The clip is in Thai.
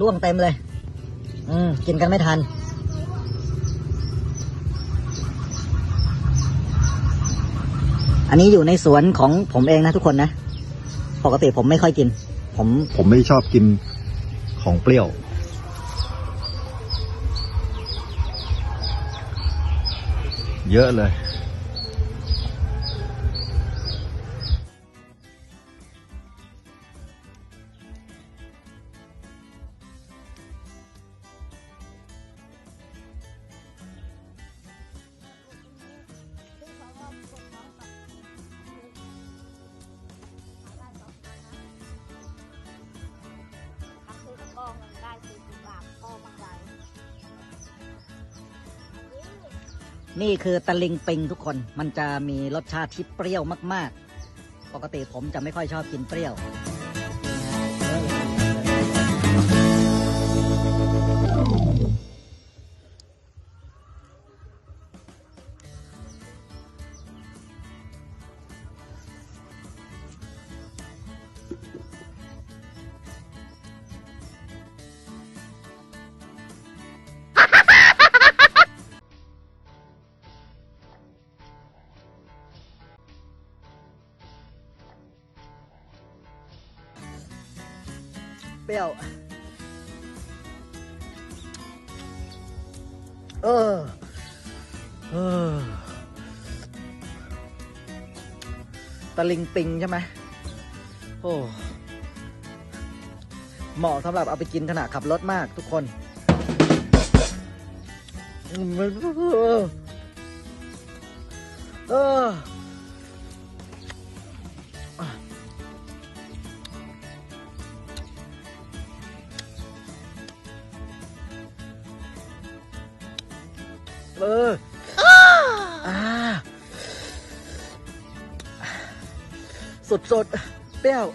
ล่วงเต็มเลย อืม กินกันไม่ทัน อันนี้อยู่ในสวนของผมเองนะทุกคนนะ ปกติผมไม่ค่อยกิน ผม ผมไม่ชอบกินของเปรี้ยว เยอะเลย นี่คือตะลิงปิงทุกคน มันจะมีรสชาติที่เปรี้ยวมาก ๆ ปกติผมจะไม่ค่อยชอบกินเปรี้ยว ปรี้ยว เออ เออ ตะลิงปิงใช่ไหม โอ้ เหมาะสำหรับเอาไปกินขณะขับรถมากทุกคน เออ เอออ่าสุดๆเปรี้ยว